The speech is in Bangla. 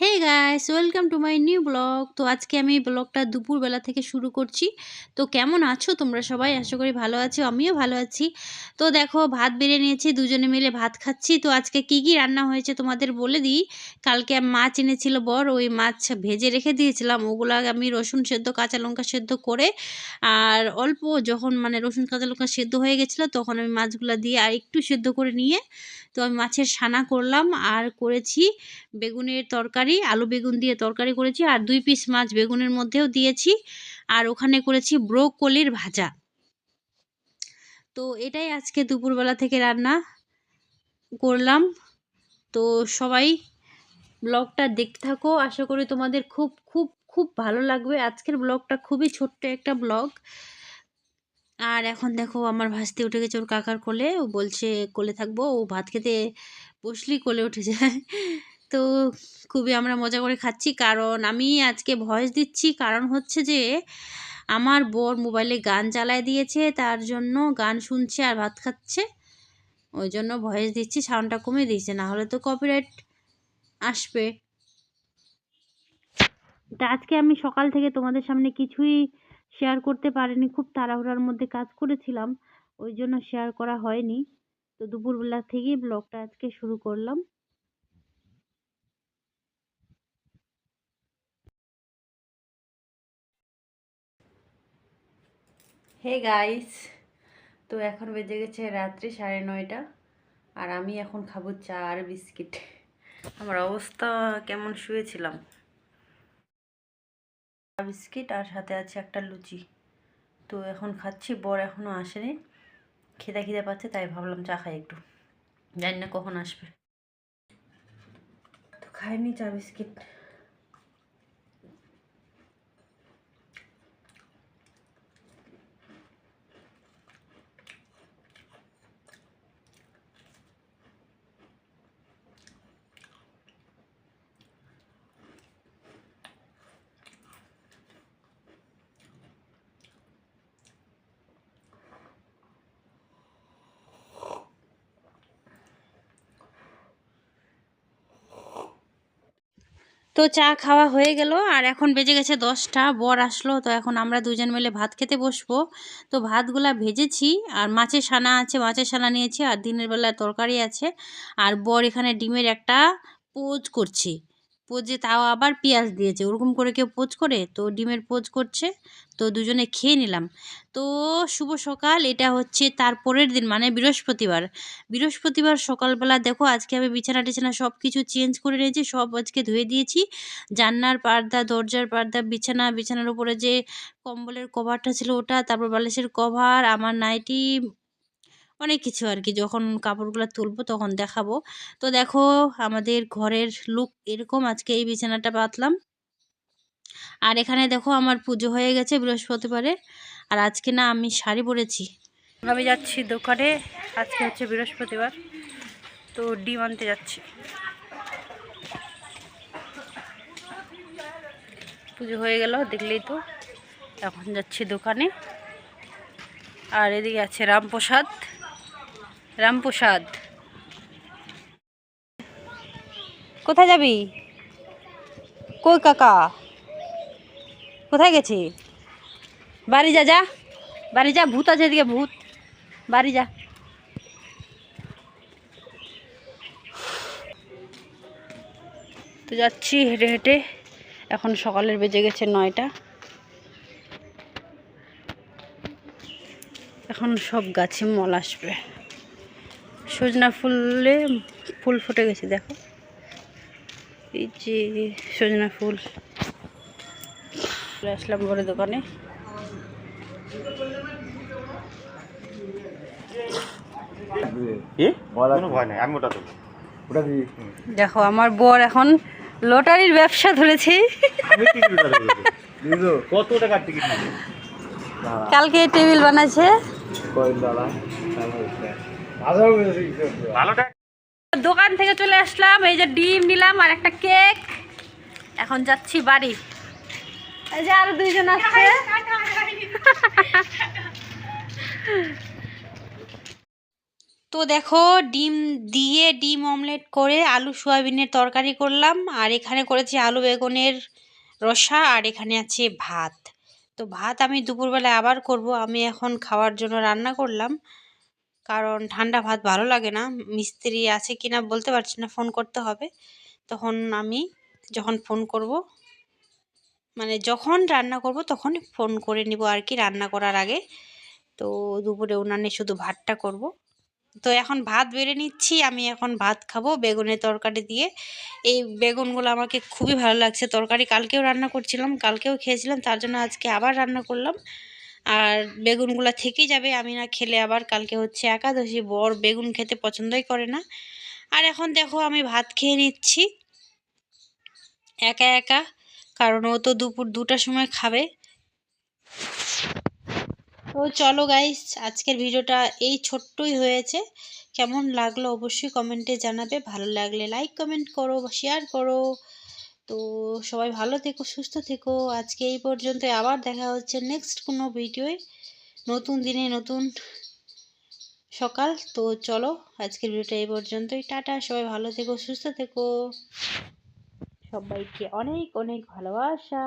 Hey guys welcome to my new blog তো আজকে আমি ব্লগটা দুপুরবেলা থেকে শুরু করছি। তো কেমন আছো তোমরা সবাই? আশা করি ভালো আছো, আমিও ভালো আছি। তো দেখো, ভাত বেড়ে নিয়েছি, দুজনে মিলে ভাত খাচ্ছি। তো আজকে কি কি রান্না হয়েছে তোমাদের বলে দিই। কালকে মাছ এনেছিল বর, ওই মাছ ভেজে রেখে দিয়েছিলাম। ওগুলো আমি রসুন সেদ্ধ, কাঁচা লঙ্কা সেদ্ধ করে, আর অল্প যখন মানে রসুন, কাঁচা লঙ্কা সেদ্ধ হয়ে গেছিল, তখন আমি মাছগুলো দিয়ে আর একটু সেদ্ধ করে নিয়ে, তো আমি মাছের সানা করলাম। আর করেছি বেগুনের তরকারি। আলু বেগুন দিয়ে তরকারি করেছি আর দুই পিস মাছ বেগুনের মধ্যেও দিয়েছি। আর ওখানে করেছি ব্রোকলির ভাজা। তো এটাই আজকে দুপুরবেলা থেকে রান্না করলাম। তো সবাই ব্লগটা দেখতে থাকো। আশা করি তোমাদের খুব খুব খুব ভালো লাগবে। আজকের ব্লগটা খুবই ছোট্ট একটা ব্লগ। আর এখন দেখো আমার ভাসতে উঠে গেছে ওর কাকার কোলে। ও বলছে কোলে থাকব। ও ভাত খেতে বসলেই কোলে উঠে যায়। তো খুবই আমরা মজা করে খাচ্ছি। কারণ আমি আজকে ভয়েস দিচ্ছি, কারণ হচ্ছে যে আমার বর মোবাইলে গান চালায় দিয়েছে, তার জন্য গান শুনছে আর ভাত খাচ্ছে। ওই জন্য ভয়েস দিচ্ছি, সাউন্ডটা কমে দিয়েছে, না হলে তো কপিরাইট আসবে। তা আজকে আমি সকাল থেকে তোমাদের সামনে কিছুই শেয়ার করতে পারিনি, খুব তাড়াহুড়ার মধ্যে কাজ করেছিলাম, ওই জন্য শেয়ার করা হয়নি। তো দুপুরবেলা থেকেই ব্লগটা আজকে শুরু করলাম। হে গাইস তো এখন বেজে গেছে রাত্রি সাড়ে নয়টা, আর আমি এখন খাব চা আর বিস্কিট। আমার অবস্থা কেমন শুয়েছিলাম? বিস্কিট আর সাথে আছে একটা লুচি। তো এখন খাচ্ছি, বর এখনও আসেনি। খিদা খিদে পাচ্ছে, তাই ভাবলাম চা খাই একটু। জানি না কখন আসবে। তো খাইনি চা, বিস্কিট। তো চা খাওয়া হয়ে গেল, আর এখন বেজে গেছে দশটা, বর আসলো, তো এখন আমরা দুজন মিলে ভাত খেতে বসবো। তো ভাতগুলা ভেজেছি, আর মাছের সানা আছে, মাছের সানা নিয়েছি, আর দিনের বেলা তরকারি আছে, আর বর এখানে ডিমের একটা পোজ করছে। পোজে তাও আবার পেঁয়াজ দিয়েছে। ওরকম করে কেউ পোজ করে? তো ডিমের পোজ করছে। তো দুজনে খেয়ে নিলাম। তো শুভ সকাল। এটা হচ্ছে তার পরের দিন মানে বৃহস্পতিবার। বৃহস্পতিবার সকালবেলা দেখো, আজকে আমি বিছানা টিছানা সব কিছু চেঞ্জ করে নিয়েছি, সব আজকে ধুয়ে দিয়েছি। জান্নার পর্দা, দরজার পর্দা, বিছানা, বিছানার উপরে যে কম্বলের কভারটা ছিল ওটা, তারপর বালিশের কভার, আমার নাইটি অনেক কিছু আর কি যখন কাপড়গুলো তুলবো তখন দেখাবো। তো দেখো, আমাদের ঘরের লুক এরকম। আজকে এই বিছানাটা পাতলাম আর এখানে দেখো আমার পুজো হয়ে গেছে বৃহস্পতিবারে। আর আজকে না আমি শাড়ি পরেছি। আমি যাচ্ছি দোকানে। আজকে হচ্ছে বৃহস্পতিবার। তো ডিম আনতে যাচ্ছি। পুজো হয়ে গেল, দেখলেই তো। এখন যাচ্ছি দোকানে। আর এদিকে আছে রামপ্রসাদ। রামপ্রসাদ। কোথায় যাবি? কই কাকা? কোথায় গেছি বাড়ি যা যা। বাড়ি যা, ভূত আছে এদিকে, ভূত। বাড়ি যা। তো যাচ্ছি হেঁটে হেঁটে। এখন সকালের বেজে গেছে নয়টা। এখন সব গাছে মল আসবে। সজনা ফুলে ফুল ফুটে গেছে দেখো। এই যে সজনা ফুল। চলে আসলাম বড় দোকানে। কি? কোনো ভয় নাই আমি ওটা দেবো। ওটা দিই দেখো আমার বর এখন লটারির ব্যবসা ধরেছে। কত টাকার টিকিট কালকে টেবিল বানাচ্ছে। দোকান থেকে চলে আসলাম, এই যে ডিম নিলাম আর একটা কেক। এখন যাচ্ছি বাড়ি। এই যে আরও দুইজন আসছে। তো দেখো, ডিম দিয়ে ডিম অমলেট করে আলু সোয়াবিনের তরকারি করলাম, আর এখানে করেছি আলু বেগুনের রসা, আর এখানে আছে ভাত। তো ভাত আমি দুপুরবেলায় আবার করব, আমি এখন খাওয়ার জন্য রান্না করলাম। কারণ ঠান্ডা ভাত ভালো লাগে না। মিস্ত্রি আছে কি না বলতে পারছি না, ফোন করতে হবে। তখন আমি যখন ফোন করব মানে যখন রান্না করব তখন ফোন করে নিব আর কি রান্না করার আগে। তো দুপুরে উনানে শুধু ভাতটা করব। তো এখন ভাত বেড়ে নিচ্ছি, আমি এখন ভাত খাব বেগুনের তরকারি দিয়ে। এই বেগুনগুলো আমাকে খুবই ভালো লাগছে। তরকারি কালকেও রান্না করছিলাম, কালকেও খেয়েছিলাম, তার জন্য আজকে আবার রান্না করলাম। আর বেগুনগুলো থেকেই যাবে। আমি না খেলে আবার কালকে হচ্ছে একাদশী। বর বেগুন খেতে পছন্দই করে না। আর এখন দেখো আমি ভাত খেয়ে নিচ্ছি। একা একা, কারণ ও তো দুপুর দুটার সময় খাবে। তো চলো গাইস আজকের ভিডিওটা এই ছোট্টই হয়েছে। কেমন লাগল অবশ্যই কমেন্টে জানাবে। ভালো লাগলে লাইক কমেন্ট করো শেয়ার করো। তো সবাই ভালো থেকো, সুস্থ থেকো। আজকে এই পর্যন্ত আবার দেখা হচ্ছে নেক্সট কোনো ভিডিওয় নতুন দিনে নতুন সকাল। তো চলো, আজকের ভিডিওটা এই পর্যন্তই। টাটা, সবাই ভালো থেকো, সুস্থ থেকো। সবাইকে অনেক অনেক ভালোবাসা।